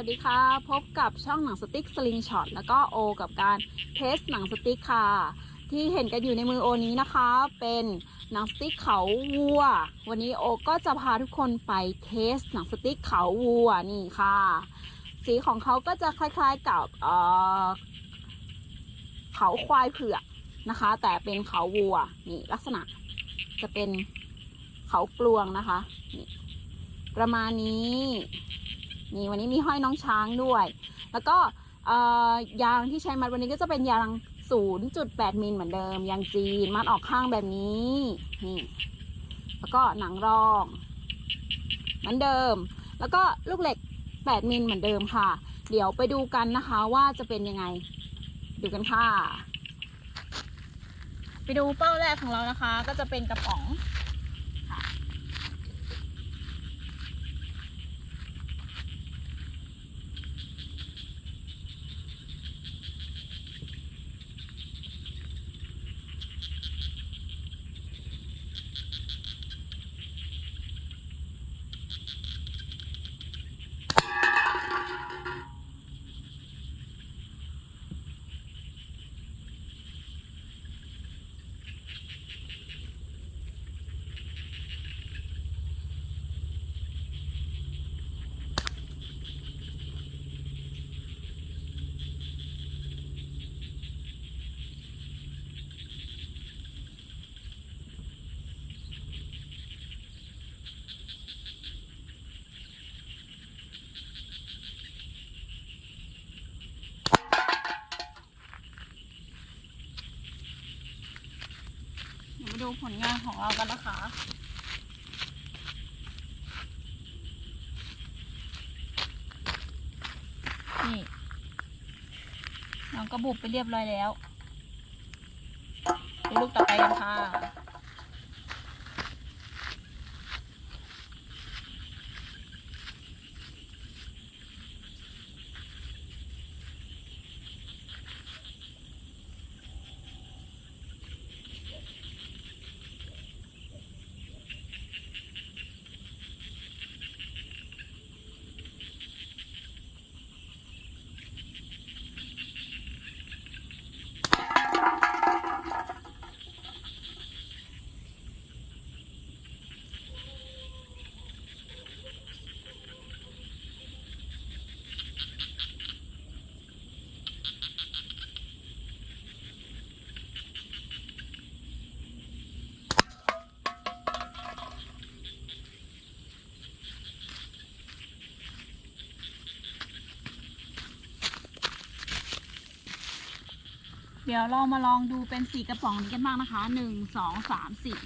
วัสดีค่ะ พบกับช่องหนังสติ๊กสลิงช็อตแล้วก็โอ กับการเทสหนังสติ๊กค่ะ ที่เห็นกันอยู่ในมือโอนี้นะคะ เป็นหนังสติ๊กเขาวัว วันนี้โอก็จะพาทุกคนไปเทสหนังสติ๊กเขาวัวนี่ค่ะ สีของเขาก็จะคล้ายๆกับเออเขาควายเผือกนะคะ แต่เป็นเขาวัวนี่ลักษณะจะเป็นเขากลวงนะคะ ประมาณนี้ นี่วันนี้มีห้อยน้องช้างด้วย แล้วก็ยางที่ใช้มัดวันนี้ก็จะเป็นยาง 0.8 มิลเหมือนเดิม ยางจีน มัดออกข้างแบบนี้ นี่ แล้วก็หนังรอง เหมือนเดิม แล้วก็ลูกเหล็ก 8 มิลเหมือนเดิมค่ะ เดี๋ยวไปดูกันนะคะว่าจะเป็นยังไง ดูกันค่ะ ไปดูเป้าแรกของเรานะคะ ก็จะเป็นกระป๋อง ดูผลงานของเรากันนะคะ นี่น้องก็บุบไปเรียบร้อยแล้วดูลูกต่อไปกันค่ะ เดี๋ยวเรามาลองดูเป็นสีกระป๋องนี้กันบ้างนะคะหนึ่งสองสามสี่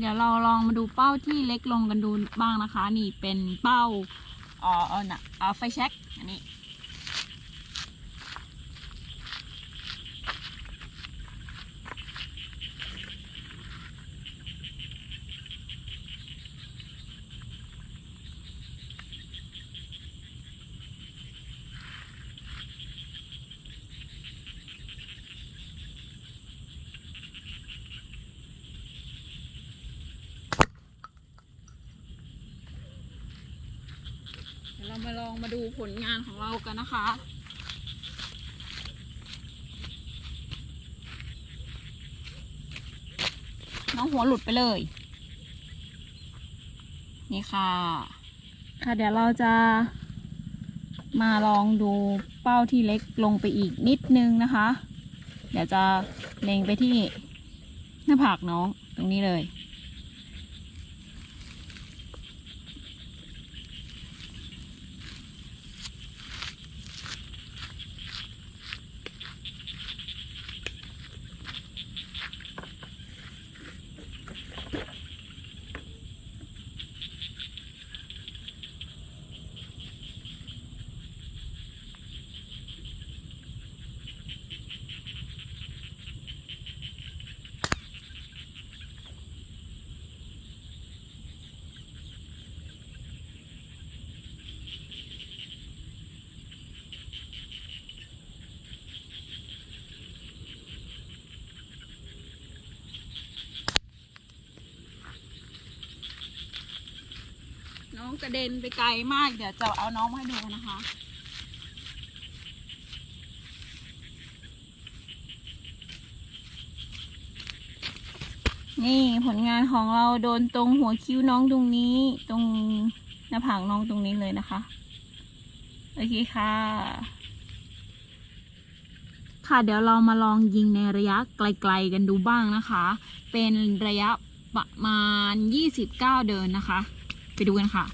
เดี๋ยวเราลองมาดูเป้าที่เล็กลงกันดูบ้างนะคะ นี่เป็นเป้าอ๋อเอาน่ะเอาไฟแช็กอันนี้ มาลองมาดูผลงานของเรากันนะคะ น้องหัวหลุดไปเลย นี่ค่ะ ค่ะเดี๋ยวเราจะมาลองดูเป้าที่เล็กลงไปอีกนิดนึงนะคะ เดี๋ยวจะเล็งไปที่หน้าผากน้องตรงนี้เลย กระเด็นไปไกลมาก เดี๋ยวจะเอาน้องมาให้ดูนะคะนี่ผลงานของเราโดนตรงหัวคิ้วน้องตรงนี้ ตรงหน้าผากน้องตรงนี้เลยนะคะ โอเคค่ะ ค่ะเดี๋ยวเรามาลองยิงในระยะไกลๆกันดูบ้างนะคะ เป็นระยะประมาณ 29 เดินนะคะ ไปดูกันค่ะ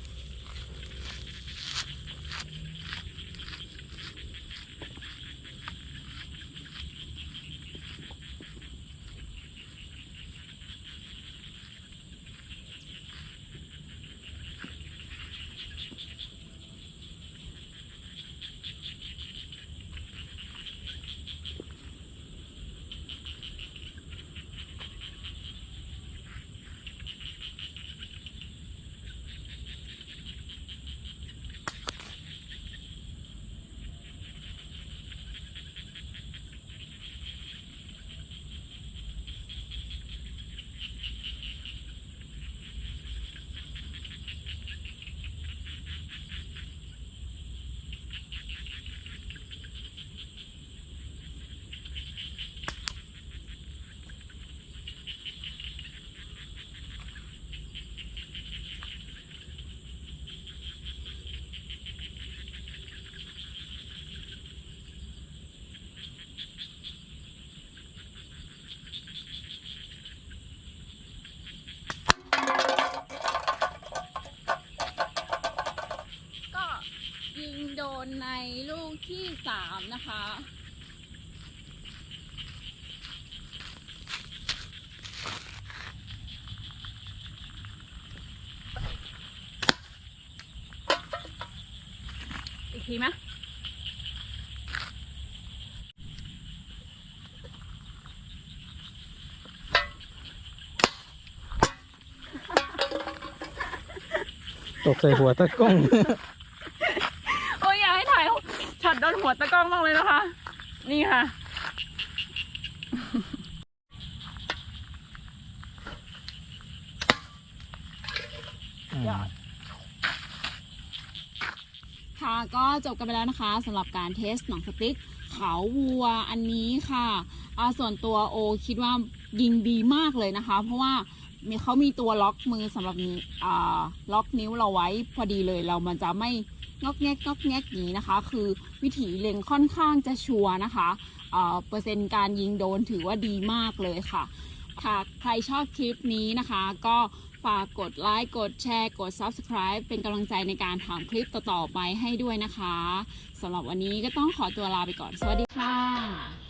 ที่สามนะคะ อีกทีไหมตกใส่หัวตะก้อง โอ้ยอยากให้ถ่ายช็อตโดน หัวตะกล้องบ้างเลยนะคะ นี่ค่ะ ยอด ค่ะก็จบกันไปแล้วนะคะสำหรับการเทสหนังสติ๊กเขาวัวอันนี้ค่ะอ่าส่วนตัวโอคิดว่ายิงดีมากเลยนะคะ เพราะว่ามีเขามีตัวล็อกมือสำหรับอ่าล็อกนิ้วเราไว้พอดีเลยเรามันจะไม่ งอกแงกงอกแงกนี้นะคะ คือวิถีเล็งค่อนข้างจะชัวนะคะอ่าเปอร์เซ็นต์การยิงโดนถือว่าดีมากเลยค่ะหากใครชอบคลิปนี้นะคะ ก็ฝากกดไลค์กดแชร์ กด Subscribe เป็นกำลังใจในการทำคลิปต่อๆไปให้ด้วยนะคะสำหรับวันนี้ก็ต้องขอตัวลาไปก่อน สวัสดีค่ะ